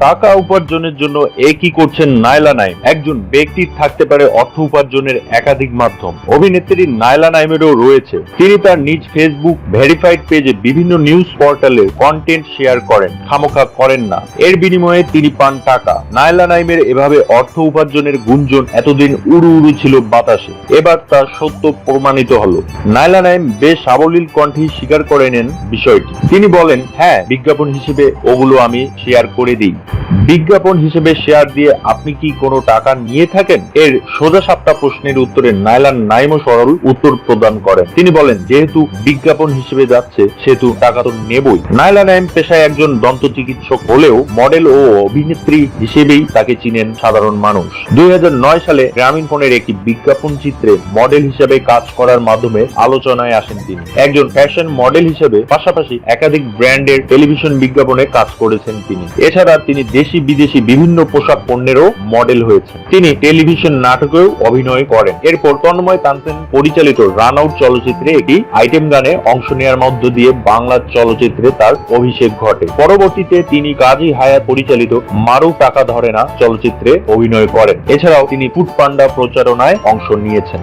টাকা উপার্জনের জন্য একই করছেন নাইলা নাইম? একজন ব্যক্তির থাকতে পারে অর্থ উপার্জনের একাধিক মাধ্যম। অভিনেত্রী নাইলা নাইমেরও রয়েছে। তিনি তার নিজ ফেসবুক ভেরিফাইড পেজে বিভিন্ন নিউজ পোর্টালে কন্টেন্ট শেয়ার করেন। খামোখা করেন না। এর বিনিময়ে তিনি পান টাকা। নাইলা নাইমের এভাবে অর্থ উপার্জনের গুঞ্জন এতদিন উড়ু উড়ু ছিল বাতাসে। এবার তার সত্য প্রমাণিত হলো। নাইলা নাইম বেশ সাবলীল কণ্ঠে স্বীকার করে নেন বিষয়টি। তিনি বলেন হ্যাঁ বিজ্ঞাপন হিসেবে ওগুলো আমি শেয়ার করে দিই। Thank you. বিজ্ঞাপন হিসেবে শেয়ার দিয়ে আপনি কি কোনো টাকা নিয়ে থাকেন? এর সোজা সাপটা প্রশ্নের উত্তরে নাইলান নাইমও সরল উত্তর প্রদান করেন। তিনি বলেন, যেহেতু বিজ্ঞাপন হিসেবে যাচ্ছে, সেহেতু টাকা তো নেবই। নাইলা নাইম পেশায় একজন দন্ত চিকিৎসক হলেও মডেল ও অভিনেত্রী হিসেবেই তাকে চিনেন সাধারণ মানুষ। দুই হাজার নয় সালে গ্রামীণ ফোনের একটি বিজ্ঞাপন চিত্রে মডেল হিসেবে কাজ করার মাধ্যমে আলোচনায় আসেন তিনি। একজন ফ্যাশন মডেল হিসেবে পাশাপাশি একাধিক ব্র্যান্ডের টেলিভিশন বিজ্ঞাপনে কাজ করেছেন তিনি। এছাড়া তিনি দেশি বিদেশি বিভিন্ন পোশাক পণ্যেরও মডেল হয়েছেন তিনি টেলিভিশন নাটকেও অভিনয় করেন। এরপর তন্ময় তানসেন পরিচালিত রান আউট চলচ্চিত্রে একটি আইটেম গানে অংশ নেওয়ার মধ্য দিয়ে বাংলা চলচ্চিত্রে তার অভিষেক ঘটে। পরবর্তীতে তিনি কাজী হায়াত পরিচালিত মারু টাকা ধরে না চলচ্চিত্রে অভিনয় করেন। এছাড়াও তিনি ফুড পান্ডা প্রচারণায় অংশ নিয়েছেন।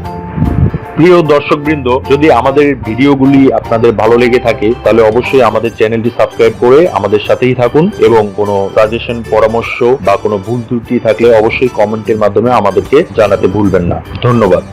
প্রিয় দর্শকবৃন্দ, যদি আমাদের ভিডিওগুলি আপনাদের ভালো লেগে থাকে, তাহলে অবশ্যই আমাদের চ্যানেলটি সাবস্ক্রাইব করে আমাদের সাথেই থাকুন এবং কোনো সাজেশন পরামর্শ বা কোনো ভুল ত্রুটি থাকলে অবশ্যই কমেন্টের মাধ্যমে আমাদেরকে জানাতে ভুলবেন না। ধন্যবাদ।